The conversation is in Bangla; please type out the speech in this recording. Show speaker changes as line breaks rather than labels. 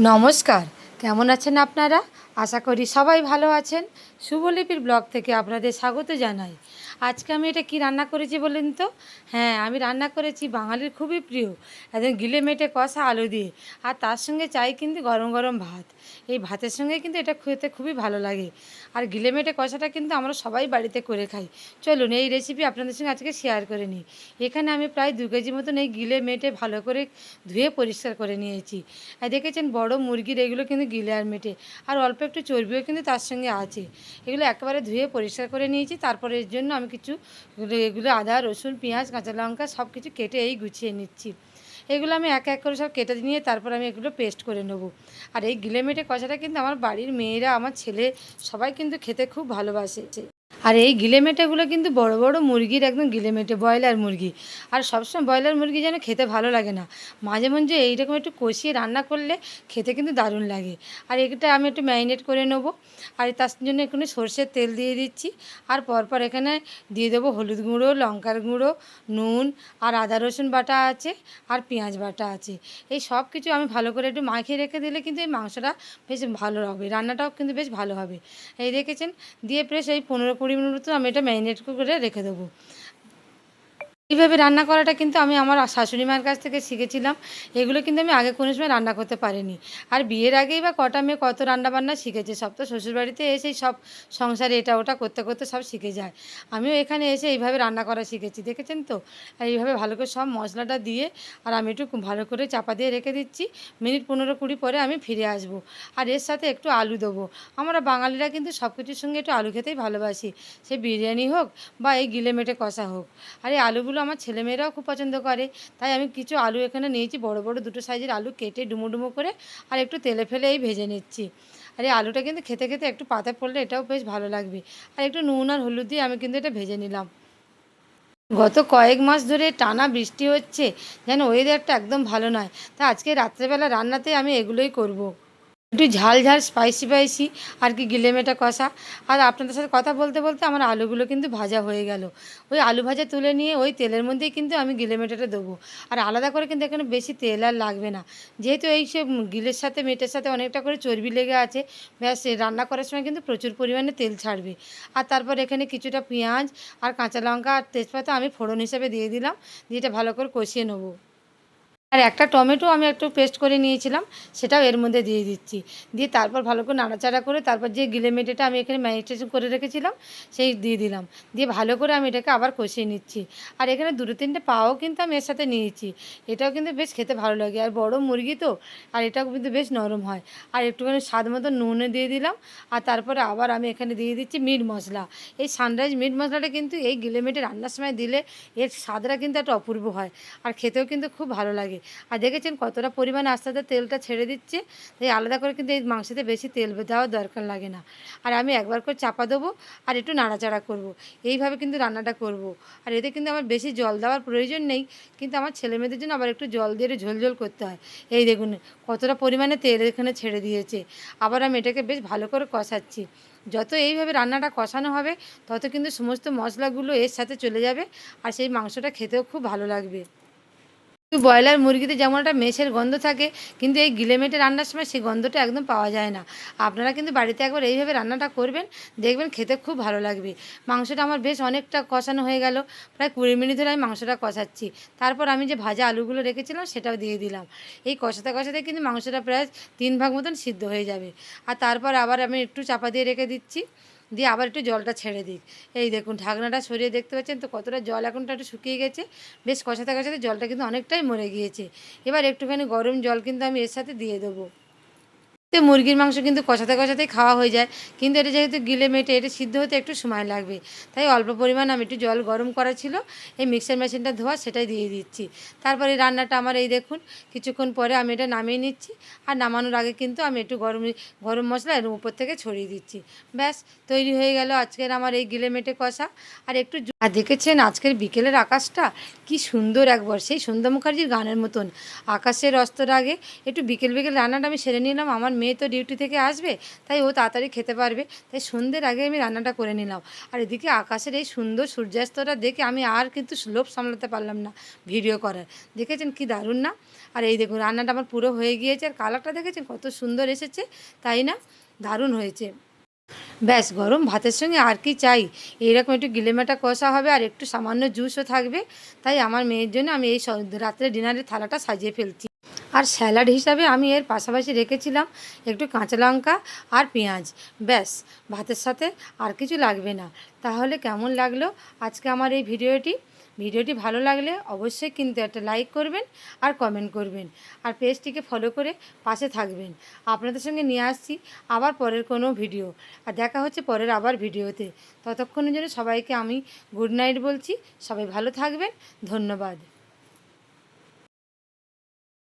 নমস্কার, কেমন আছেন আপনারা? আশা করি সবাই ভালো আছেন। শুভলিপির ব্লগ থেকে আপনাদের স্বাগত জানাই। আজকে আমি এটা কি রান্না করেছি বলেন তো? হ্যাঁ আমি রান্না করেছি বাঙালির খুবই প্রিয়। একদম গিলে মেটে কষা আলু দিয়ে। আর তার সঙ্গে চাই কিন্তু গরম গরম ভাত। এই ভাতের সঙ্গে কিন্তু এটা খেতে খুবই ভালো লাগে। আর গিলে মেটে কষাটা কিন্তু আমরা সবাই বাড়িতে করে খাই। চলুন, এই রেসিপি আপনাদের সঙ্গে আজকে শেয়ার করে নিই। এখানে আমি প্রায় দু কেজি মতন এই গিলে মেটে ভালো করে ধুয়ে পরিষ্কার করে নিয়েছি। আর দেখেছেন বড় মুরগির এগুলো কিন্তু গিলে আর মেটে। আর অল্প একটু চর্বিও কিন্তু তার সঙ্গে আছে। এগুলো একেবারে ধুয়ে পরিষ্কার করে নিয়েছি। তারপরে এর জন্য আমি কিছু এগুলো আদা, রসুন, পেঁয়াজ, কাঁচা লঙ্কা সব কিছু কেটে এই গুছিয়ে নিচ্ছি। এগুলো আমি এক এক করে সব কেটে নিয়ে তারপর আমি এগুলো পেস্ট করে নেব। আর এই গিলেমেটে কষাটা কিন্তু আমার বাড়ির মেয়েরা, আমার ছেলে সবাই কিন্তু খেতে খুব ভালোবাসে। আর এই গিলেমেটেগুলো কিন্তু বড় বড় মুরগির একদম গিলেমেটে ব্রয়লার মুরগি। আর সবসময় ব্রয়লার মুরগি যেন খেতে ভালো লাগে না। মাঝে মাঝে এইরকম একটু কষিয়ে রান্না করলে খেতে কিন্তু দারুণ লাগে। আর এটা আমি একটু ম্যারিনেট করে নেব। আর তার জন্য একটু সর্ষের তেল দিয়ে দিচ্ছি। আর পরপর এখানে দিয়ে দেবো হলুদ গুঁড়ো, লঙ্কার গুঁড়ো, নুন আর আদা, রসুন বাটা আছে আর পেঁয়াজ বাটা আছে। এই সব কিছু আমি ভালো করে একটু মাখিয়ে রেখে দিলে কিন্তু এই মাংসটা বেশ ভালো হবে। রান্নাটাও কিন্তু বেশ ভালো হবে। এই দেখেছেন? দিয়ে প্রেস এই পনেরো কুড়ি মিনিট মতো আমি এটা ম্যারিনেট করে রেখে দেবো। এইভাবে রান্না করাটা কিন্তু আমি আমার শাশুড়ি মায়ের কাছ থেকে শিখেছিলাম। এগুলো কিন্তু আমি আগে কোনো সময় রান্না করতে পারিনি। আর বিয়ের আগেই বা কটা মেয়ে কত রান্না বান্না শিখেছে, সব তো শ্বশুরবাড়িতে এসেই সব সংসারে এটা ওটা করতে করতে সব শিখে যায়। আমিও এখানে এসে এইভাবে রান্না করা শিখেছি, দেখেছেন তো? আর এইভাবে ভালো করে সব মশলাটা দিয়ে আর আমি একটু ভালো করে চাপা দিয়ে রেখে দিচ্ছি। মিনিট পনেরো কুড়ি পরে আমি ফিরে আসব। আর এর সাথে একটু আলু দেবো। আমরা বাঙালিরা কিন্তু সব কিছুর সঙ্গে একটু আলু খেতেই ভালোবাসি। সে বিরিয়ানি হোক বা এই গিলে মেটে কষা হোক। আর এই আলুগুলো আমার ছেলেমেয়েরাও খুব পছন্দ করে। তাই আমি কিছু আলু এখানে নিয়েছি, বড় বড় দুটো সাইজের আলু কেটে ডুমো ডুমো করে আর একটু তেলে ফেলে এই ভেজে নিচ্ছি। আর এই আলুটা কিন্তু খেতে খেতে একটু পাতা পড়লে এটাও বেশ ভালো লাগবে। আর একটু নুন আর হলুদ দিয়ে আমি কিন্তু এটা ভেজে নিলাম। গত কয়েক মাস ধরে টানা বৃষ্টি হচ্ছে, যেন ওয়েদারটা একদম ভালো নয়। তা আজকে রাত্রেবেলা রান্নাতে আমি এগুলোই করব। একটু ঝাল ঝাল স্পাইসি স্পাইসি আর কি গিলেমেটা কষা। আর আপনাদের সাথে কথা বলতে বলতে আমার আলুগুলো কিন্তু ভাজা হয়ে গেল। ওই আলু ভাজা তুলে নিয়ে ওই তেলের মধ্যেই কিন্তু আমি গিলেমেটাটা দেবো। আর আলাদা করে কিন্তু এখানে বেশি তেল আর লাগবে না। যেহেতু এই সে গিলের সাথে, মেটের সাথে অনেকটা করে চর্বি লেগে আছে, ব্যাস রান্না করার সময় কিন্তু প্রচুর পরিমাণে তেল ছাড়বে। আর তারপর এখানে কিছুটা পেঁয়াজ আর কাঁচা লঙ্কা আর তেজপাতা আমি ফোড়ন হিসাবে দিয়ে দিলাম, দিয়ে এটা ভালো করে কষিয়ে নেব। আর একটা টমেটো আমি একটু পেস্ট করে নিয়েছিলাম, সেটাও এর মধ্যে দিয়ে দিচ্ছি। দিয়ে তারপর ভালো করে নাড়াচাড়া করে তারপর যে গিলে মেটেটা আমি এখানে ম্যারিনেশন করে রেখেছিলাম, সেই দিয়ে দিলাম। দিয়ে ভালো করে আমি এটাকে আবার কষিয়ে নিচ্ছি। আর এখানে দুটো তিনটে পাও কিন্তু আমি এর সাথে নিয়েছি। এটাও কিন্তু বেশ খেতে ভালো লাগে। আর বড় মুরগি তো, আর এটাও কিন্তু বেশ নরম হয়। আর একটুখানি স্বাদ মতো নুনে দিয়ে দিলাম। আর তারপরে আবার আমি এখানে দিয়ে দিচ্ছি মিট মশলা। এই সানরাইজ মিট মশলাটা কিন্তু এই গিলে মেটে রান্নার সময় দিলে এর স্বাদটা কিন্তু একটা অপূর্ব হয়। আর খেতেও কিন্তু খুব ভালো লাগে। আর দেখেছেন কতটা পরিমাণে আস্তে আস্তে তেলটা ছেড়ে দিচ্ছে, তাই আলাদা করে কিন্তু এই মাংসতে বেশি তেল দেওয়ার দরকার লাগে না। আর আমি একবার করে চাপা দেবো আর একটু নাড়াচাড়া করব। এইভাবে কিন্তু রান্নাটা করব। আর এতে কিন্তু আমার বেশি জল দেওয়ার প্রয়োজন নেই, কিন্তু আমার ছেলে মেয়েদের জন্য আবার একটু জল দিয়ে ঝোলঝোল করতে হয়। এই দেখুন কতটা পরিমাণে তেল এখানে ছেড়ে দিয়েছে। আবার আমি এটাকে বেশ ভালো করে কষাচ্ছি। যত এইভাবে রান্নাটা কষানো হবে, তত কিন্তু সমস্ত মশলাগুলো এর সাথে চলে যাবে, আর সেই মাংসটা খেতেও খুব ভালো লাগবে। ব্রয়লার মুরগিতে যেমন একটা মেষের গন্ধ থাকে, কিন্তু এই গিলেমেটে রান্নার সময় সেই গন্ধটা একদম পাওয়া যায় না। আপনারা কিন্তু বাড়িতে একবার এইভাবে রান্নাটা করবেন, দেখবেন খেতে খুব ভালো লাগবে। মাংসটা আমার বেশ অনেকটা কষানো হয়ে গেল, প্রায় কুড়ি মিনিট ধরে আমি মাংসটা কষাচ্ছি। তারপর আমি যে ভাজা আলুগুলো রেখেছিলাম সেটাও দিয়ে দিলাম। এই কষাতে কষাতে কিন্তু মাংসটা প্রায় তিন ভাগ মতন সিদ্ধ হয়ে যাবে। আর তারপর আবার আমি একটু চাপা দিয়ে রেখে দিচ্ছি। দিয়ে আবার একটু জলটা ছেড়ে দিই। এই দেখুন, ঢাকনাটা সরিয়ে দেখতে পাচ্ছেন তো কতটা জল এখনটা একটু শুকিয়ে গেছে। বেশ কষাতে কষাতে জলটা কিন্তু অনেকটাই মরে গিয়েছে। এবার একটুখানি গরম জল কিন্তু আমি এর সাথে দিয়ে দেবো। তো মুরগির মাংস কিন্তু কষাতে কষাতেই খাওয়া হয়ে যায়। কিন্তু এটা যেহেতু গিলে মেটে, এটা সিদ্ধ হতে একটু সময় লাগবে। তাই অল্প পরিমাণ আমি একটু জল গরম করা ছিল, এই মিক্সার মেশিনটা ধোয়া সেটাই দিয়ে দিচ্ছি। তারপরে রান্নাটা আমার এই দেখুন, কিছুক্ষণ পরে আমি এটা নামিয়ে নিচ্ছি। আর নামানোর আগে কিন্তু আমি একটু গরম গরম মশলা এর উপর থেকে ছড়িয়ে দিচ্ছি। ব্যাস, তৈরি হয়ে গেল আজকের আমার এই গিলে মেটে কষা। আর একটু আর দেখেছেন আজকের বিকেলের আকাশটা? কি সুন্দর একবার, সেই সন্ধ্যা মুখার্জির গানের মতন। আকাশের অস্তর আগে একটু বিকেল বিকেল রান্নাটা আমি সেরে নিলাম, আমার মেয়ে তো ডিউটি থেকে আসবে, তাই ও তাড়াতাড়ি খেতে পারবে। তাই সন্ধ্যের আগে আমি রান্নাটা করে নিলাম। আর এদিকে আকাশের এই সুন্দর সূর্যাস্তটা দেখে আমি আর কিন্তু লোভ সামলাতে পারলাম না ভিডিও করার। দেখেছেন কি দারুণ না? আর এই দেখুন, রান্নাটা আমার পুরো হয়ে গিয়েছে। আর কালারটা দেখেছেন কত সুন্দর এসেছে, তাই না? দারুণ হয়েছে। ব্যাস, গরম ভাতের সঙ্গে আর কি চাই? এইরকম একটু গিলেমাটা কষা হবে আর একটু সামান্য জুসও থাকবে। তাই আমার মেয়ের জন্য আমি এই রাত্রে ডিনারের থালাটা সাজিয়ে ফেলছি। আর স্যালাড হিসাবে আমি এর পাশাপাশি রেখেছিলাম একটু কাঁচা লঙ্কা আর পেঁয়াজ। ব্যাস, ভাতের সাথে আর কিছু লাগবে না। তাহলে কেমন লাগল আজকে আমার এই ভিডিওটি? ভিডিওটি ভালো লাগলে অবশ্যই কিন্তু একটা লাইক করবেন আর কমেন্ট করবেন। আর পেজটিকে ফলো করে পাশে থাকবেন। আপনাদের সঙ্গে নিয়ে আসছি আবার পরের কোনো ভিডিও। আর দেখা হচ্ছে পরের আবার ভিডিওতে। ততক্ষণের জন্য সবাইকে আমি গুড নাইট বলছি। সবাই ভালো থাকবেন। ধন্যবাদ।